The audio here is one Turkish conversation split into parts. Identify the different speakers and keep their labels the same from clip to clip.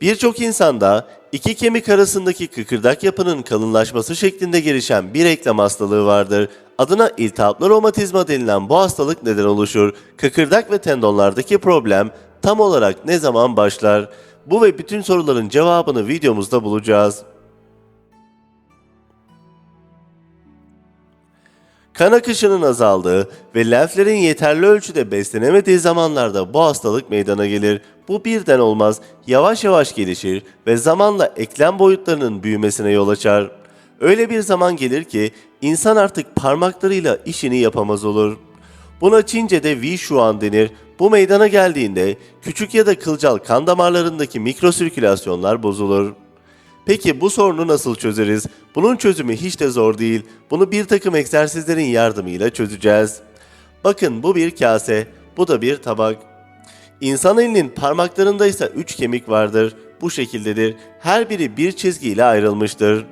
Speaker 1: Birçok insanda iki kemik arasındaki kıkırdak yapının kalınlaşması şeklinde gelişen bir eklem hastalığı vardır. Adına iltihaplı romatizma denilen bu hastalık neden oluşur. Kıkırdak ve tendonlardaki problem tam olarak ne zaman başlar? Bu ve bütün soruların cevabını videomuzda bulacağız. Kan akışının azaldığı ve lenflerin yeterli ölçüde beslenemediği zamanlarda bu hastalık meydana gelir. Bu birden olmaz, yavaş yavaş gelişir ve zamanla eklem boyutlarının büyümesine yol açar. Öyle bir zaman gelir ki insan artık parmaklarıyla işini yapamaz olur. Buna Çince'de Wi Shuan denir. Bu meydana geldiğinde küçük ya da kılcal kan damarlarındaki mikrosirkülasyonlar bozulur. Peki bu sorunu nasıl çözeriz? Bunun çözümü hiç de zor değil. Bunu bir takım egzersizlerin yardımıyla çözeceğiz. Bakın bu bir kase, bu da bir tabak. İnsan elinin parmaklarında ise üç kemik vardır. Bu şekildedir. Her biri bir çizgiyle ayrılmıştır.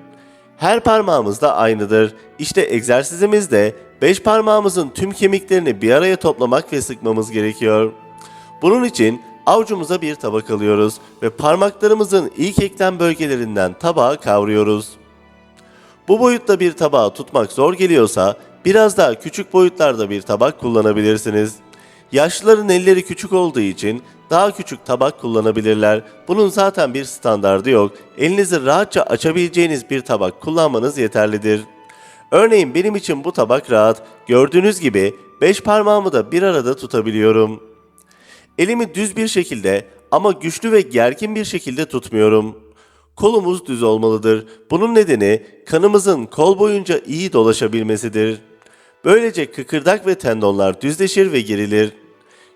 Speaker 1: Her parmağımız da aynıdır. İşte egzersizimizde beş parmağımızın tüm kemiklerini bir araya toplamak ve sıkmamız gerekiyor. Bunun için avucumuza bir tabak alıyoruz ve parmaklarımızın ilk eklem bölgelerinden tabağı kavruyoruz. Bu boyutta bir tabağı tutmak zor geliyorsa biraz daha küçük boyutlarda bir tabak kullanabilirsiniz. Yaşlıların elleri küçük olduğu için daha küçük tabak kullanabilirler. Bunun zaten bir standardı yok. Elinizi rahatça açabileceğiniz bir tabak kullanmanız yeterlidir. Örneğin benim için bu tabak rahat. Gördüğünüz gibi 5 parmağımı da bir arada tutabiliyorum. Elimi düz bir şekilde ama güçlü ve gergin bir şekilde tutmuyorum. Kolumuz düz olmalıdır. Bunun nedeni kanımızın kol boyunca iyi dolaşabilmesidir. Böylece kıkırdak ve tendonlar düzleşir ve gerilir.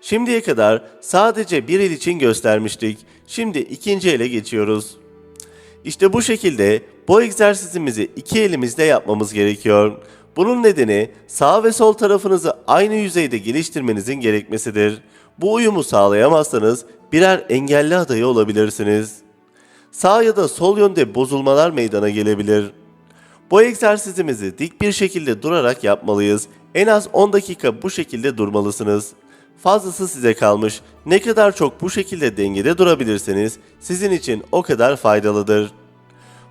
Speaker 1: Şimdiye kadar sadece bir el için göstermiştik. Şimdi ikinci ele geçiyoruz. İşte bu şekilde bu egzersizimizi iki elimizde yapmamız gerekiyor. Bunun nedeni sağ ve sol tarafınızı aynı yüzeyde geliştirmenizin gerekmesidir. Bu uyumu sağlayamazsanız birer engelli adayı olabilirsiniz. Sağ ya da sol yönde bozulmalar meydana gelebilir. Bu egzersizimizi dik bir şekilde durarak yapmalıyız. En az 10 dakika bu şekilde durmalısınız. Fazlası size kalmış. Ne kadar çok bu şekilde dengede durabilirseniz sizin için o kadar faydalıdır.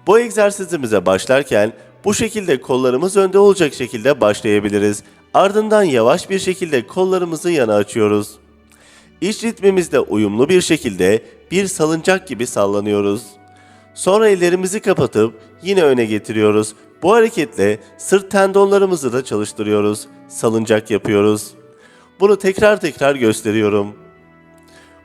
Speaker 1: Bu egzersizimize başlarken bu şekilde kollarımız önde olacak şekilde başlayabiliriz. Ardından yavaş bir şekilde kollarımızı yana açıyoruz. İç ritmimizde uyumlu bir şekilde bir salıncak gibi sallanıyoruz. Sonra ellerimizi kapatıp yine öne getiriyoruz. Bu hareketle sırt tendonlarımızı da çalıştırıyoruz. Salıncak yapıyoruz. Bunu tekrar tekrar gösteriyorum.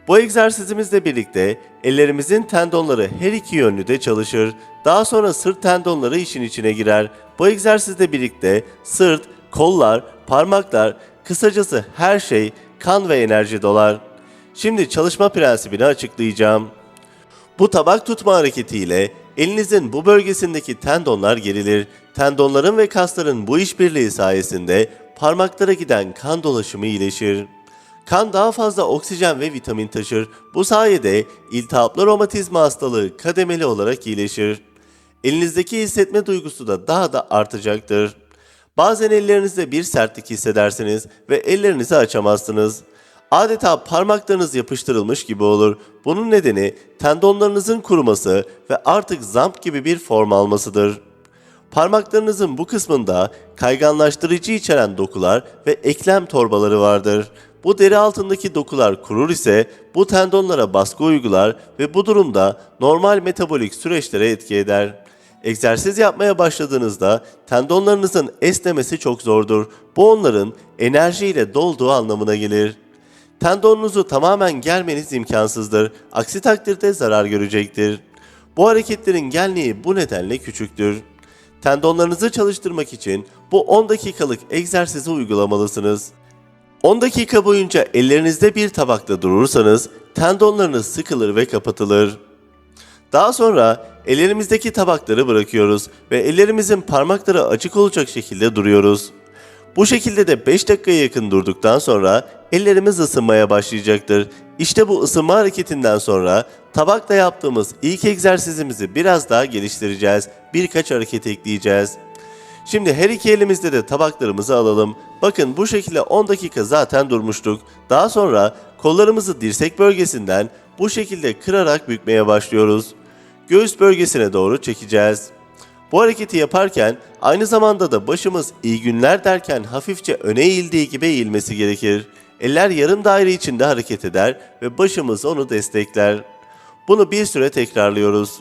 Speaker 1: Bu egzersizimizle birlikte ellerimizin tendonları her iki yönlü de çalışır. Daha sonra sırt tendonları işin içine girer. Bu egzersizle birlikte sırt, kollar, parmaklar, kısacası her şey kan ve enerji dolar. Şimdi çalışma prensibini açıklayacağım. Bu tabak tutma hareketiyle elinizin bu bölgesindeki tendonlar gerilir. Tendonların ve kasların bu işbirliği sayesinde parmaklara giden kan dolaşımı iyileşir. Kan daha fazla oksijen ve vitamin taşır. Bu sayede iltihaplı romatizma hastalığı kademeli olarak iyileşir. Elinizdeki hissetme duygusu da daha da artacaktır. Bazen ellerinizde bir sertlik hissedersiniz ve ellerinizi açamazsınız. Adeta parmaklarınız yapıştırılmış gibi olur. Bunun nedeni tendonlarınızın kuruması ve artık zamp gibi bir form almasıdır. Parmaklarınızın bu kısmında kayganlaştırıcı içeren dokular ve eklem torbaları vardır. Bu deri altındaki dokular kurur ise bu tendonlara baskı uygular ve bu durumda normal metabolik süreçlere etki eder. Egzersiz yapmaya başladığınızda tendonlarınızın esnemesi çok zordur. Bu onların enerjiyle dolduğu anlamına gelir. Tendonunuzu tamamen germeniz imkansızdır. Aksi takdirde zarar görecektir. Bu hareketlerin genliği bu nedenle küçüktür. Tendonlarınızı çalıştırmak için bu 10 dakikalık egzersizi uygulamalısınız. 10 dakika boyunca ellerinizde bir tabakta durursanız tendonlarınız sıkılır ve kapatılır. Daha sonra ellerimizdeki tabakları bırakıyoruz ve ellerimizin parmakları açık olacak şekilde duruyoruz. Bu şekilde de 5 dakikaya yakın durduktan sonra ellerimiz ısınmaya başlayacaktır. İşte bu ısınma hareketinden sonra tabakla yaptığımız ilk egzersizimizi biraz daha geliştireceğiz. Birkaç hareket ekleyeceğiz. Şimdi her iki elimizde de tabaklarımızı alalım. Bakın bu şekilde 10 dakika zaten durmuştuk. Daha sonra kollarımızı dirsek bölgesinden bu şekilde kırarak bükmeye başlıyoruz. Göğüs bölgesine doğru çekeceğiz. Bu hareketi yaparken aynı zamanda da başımız iyi günler derken hafifçe öne eğildiği gibi eğilmesi gerekir. Eller yarım daire içinde hareket eder ve başımız onu destekler. Bunu bir süre tekrarlıyoruz.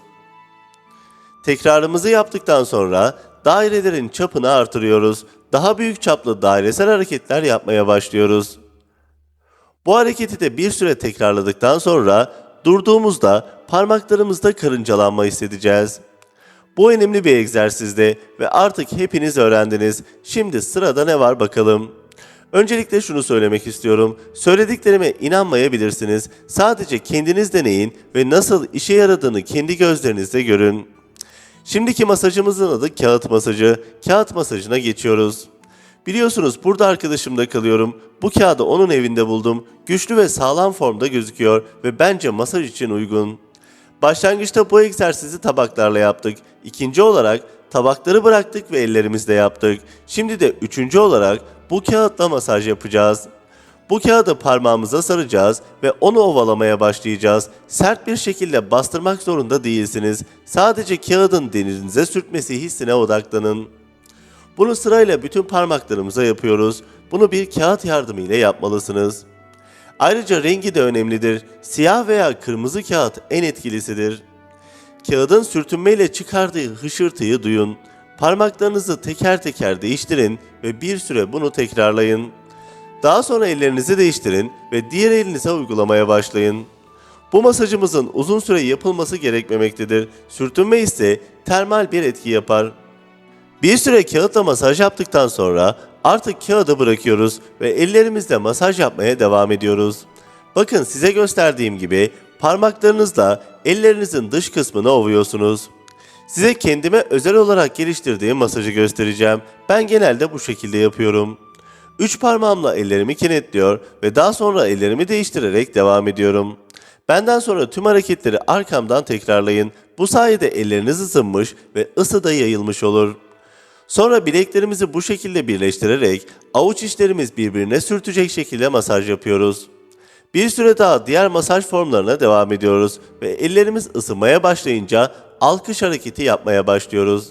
Speaker 1: Tekrarımızı yaptıktan sonra dairelerin çapını artırıyoruz. Daha büyük çaplı dairesel hareketler yapmaya başlıyoruz. Bu hareketi de bir süre tekrarladıktan sonra durduğumuzda parmaklarımızda karıncalanma hissedeceğiz. Bu önemli bir egzersizdi ve artık hepiniz öğrendiniz. Şimdi sırada ne var bakalım. Öncelikle şunu söylemek istiyorum. Söylediklerime inanmayabilirsiniz. Sadece kendiniz deneyin ve nasıl işe yaradığını kendi gözlerinizle görün. Şimdiki masajımızın adı kağıt masajı. Kağıt masajına geçiyoruz. Biliyorsunuz burada arkadaşımda kalıyorum. Bu kağıdı onun evinde buldum. Güçlü ve sağlam formda gözüküyor ve bence masaj için uygun. Başlangıçta bu egzersizi tabaklarla yaptık. İkinci olarak tabakları bıraktık ve ellerimizle yaptık. Şimdi de üçüncü olarak bu kağıtla masaj yapacağız. Bu kağıdı parmağımıza saracağız ve onu ovalamaya başlayacağız. Sert bir şekilde bastırmak zorunda değilsiniz. Sadece kağıdın denizinize sürtmesi hissine odaklanın. Bunu sırayla bütün parmaklarımıza yapıyoruz. Bunu bir kağıt yardımıyla yapmalısınız. Ayrıca rengi de önemlidir. Siyah veya kırmızı kağıt en etkilisidir. Kağıdın sürtünmeyle çıkardığı hışırtıyı duyun. Parmaklarınızı teker teker değiştirin ve bir süre bunu tekrarlayın. Daha sonra ellerinizi değiştirin ve diğer elinize uygulamaya başlayın. Bu masajımızın uzun süre yapılması gerekmemektedir. Sürtünme ise termal bir etki yapar. Bir süre kağıtla masaj yaptıktan sonra artık kağıdı bırakıyoruz ve ellerimizle masaj yapmaya devam ediyoruz. Bakın size gösterdiğim gibi parmaklarınızla ellerinizin dış kısmını ovuyorsunuz. Size kendime özel olarak geliştirdiğim masajı göstereceğim. Ben genelde bu şekilde yapıyorum. Üç parmağımla ellerimi kenetliyor ve daha sonra ellerimi değiştirerek devam ediyorum. Benden sonra tüm hareketleri arkamdan tekrarlayın. Bu sayede elleriniz ısınmış ve ısı da yayılmış olur. Sonra bileklerimizi bu şekilde birleştirerek avuç içlerimiz birbirine sürtecek şekilde masaj yapıyoruz. Bir süre daha diğer masaj formlarına devam ediyoruz ve ellerimiz ısınmaya başlayınca alkış hareketi yapmaya başlıyoruz.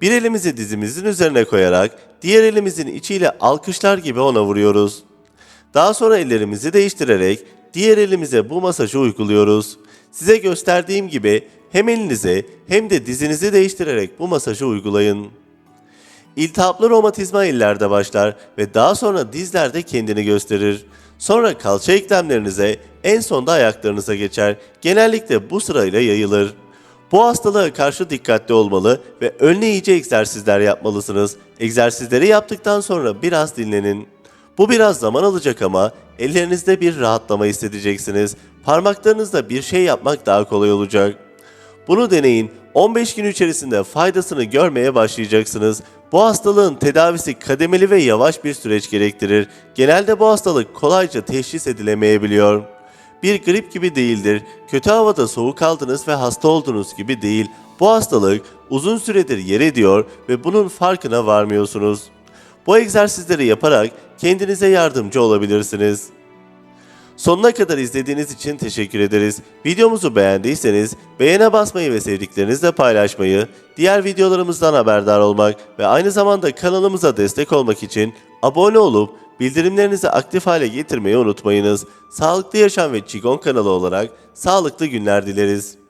Speaker 1: Bir elimizi dizimizin üzerine koyarak diğer elimizin içiyle alkışlar gibi ona vuruyoruz. Daha sonra ellerimizi değiştirerek diğer elimize bu masajı uyguluyoruz. Size gösterdiğim gibi hem elinize hem de dizinizi değiştirerek bu masajı uygulayın. İltihaplı romatizma ellerde başlar ve daha sonra dizlerde kendini gösterir. Sonra kalça eklemlerinize, en sonda ayaklarınıza geçer. Genellikle bu sırayla yayılır. Bu hastalığa karşı dikkatli olmalı ve önleyici egzersizler yapmalısınız. Egzersizleri yaptıktan sonra biraz dinlenin. Bu biraz zaman alacak ama ellerinizde bir rahatlama hissedeceksiniz. Parmaklarınızla bir şey yapmak daha kolay olacak. Bunu deneyin. 15 gün içerisinde faydasını görmeye başlayacaksınız. Bu hastalığın tedavisi kademeli ve yavaş bir süreç gerektirir. Genelde bu hastalık kolayca teşhis edilemeyebiliyor. Bir grip gibi değildir. Kötü havada soğuk aldınız ve hasta oldunuz gibi değil. Bu hastalık uzun süredir yer ediyor ve bunun farkına varmıyorsunuz. Bu egzersizleri yaparak kendinize yardımcı olabilirsiniz. Sonuna kadar izlediğiniz için teşekkür ederiz. Videomuzu beğendiyseniz beğene basmayı ve sevdiklerinizle paylaşmayı, diğer videolarımızdan haberdar olmak ve aynı zamanda kanalımıza destek olmak için abone olup bildirimlerinizi aktif hale getirmeyi unutmayınız. Sağlıklı Yaşam ve Çigon kanalı olarak sağlıklı günler dileriz.